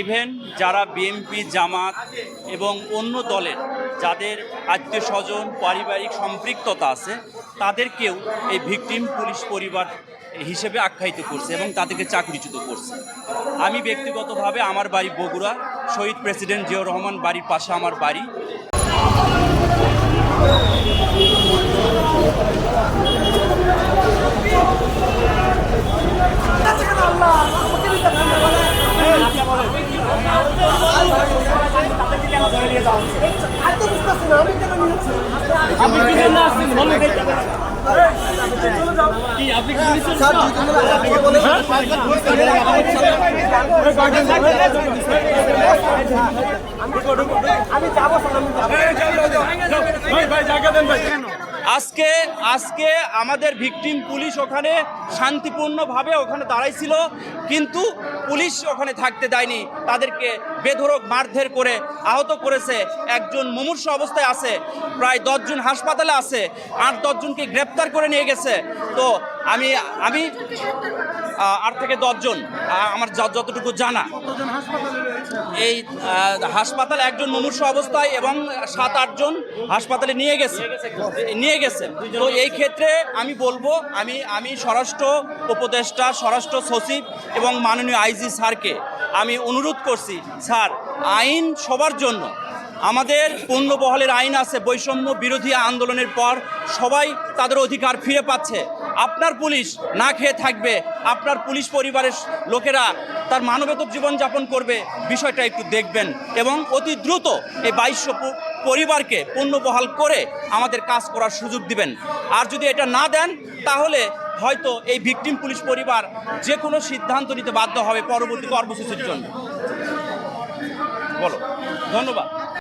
Even যারা BNP জামাত এবং অন্য দলের যাদের আত্মীয় স্বজন পারিবারিক সম্পৃক্ততা আছে তাদেরকেও এই ভিকটিম পুলিশ পরিবার হিসেবে আখ্যায়িত করছে এবং তাদেরকে চাকরিচ্যুত করছে। আমি ব্যক্তিগতভাবে আমার বাড়ি বগুড়া, শহীদ প্রেসিডেন্ট জিয়াউর রহমান বাড়ির পাশে আমার বাড়ি। আপনি যাব ভাই কি আপনি কি নিচ্ছেন আজকে আজকে আমাদের ভিকটিম পুলিশ ওখানে শান্তিপূর্ণভাবে ওখানে দাঁড়াইছিল, কিন্তু পুলিশ ওখানে থাকতে দেয়নি। তাদেরকে বেধরক মারধের করে আহত করেছে একজন মুমূর্ষ অবস্থায় আছে, প্রায় দশজন হাসপাতালে আছে, আট দশজনকে গ্রেপ্তার করে নিয়ে গেছে। তো আমি আমি আট থেকে দশজন আমার যতটুকু জানা। এই হাসপাতালে একজন মুমূর্ষ অবস্থায় এবং সাত, আটজন হাসপাতালে নিয়ে গেছে। নিয়ে গেছে। তো এই ক্ষেত্রে আমি বলব, আমি আমি স্বরাষ্ট্র উপদেষ্টা, স্বরাষ্ট্র সচিব এবং মাননীয় আইজি স্যারকে আমি অনুরোধ করছি, স্যার, আইন সবার জন্য আমাদের পূর্ণ বহালের আইন আছে, বৈষম্য বিরোধী আন্দোলনের পর সবাই তাদের অধিকার ফিরে পাচ্ছে। আপনার পুলিশ না খেয়ে থাকবে, আপনার পুলিশ পরিবারের লোকেরা তার মানবেতর জীবনযাপন করবে, বিষয়টা একটু দেখবেন এবং অতি দ্রুত এই বাইশশো পরিবারকে পূর্ণবহাল করে আমাদের কাজ করার সুযোগ দিবেন। আর যদি এটা না দেন, তাহলে হয়তো এই ভিকটিম পুলিশ পরিবার যে কোনো সিদ্ধান্ত নিতে বাধ্য হবে পরবর্তী কর্মসূচির জন্য। বলো, ধন্যবাদ।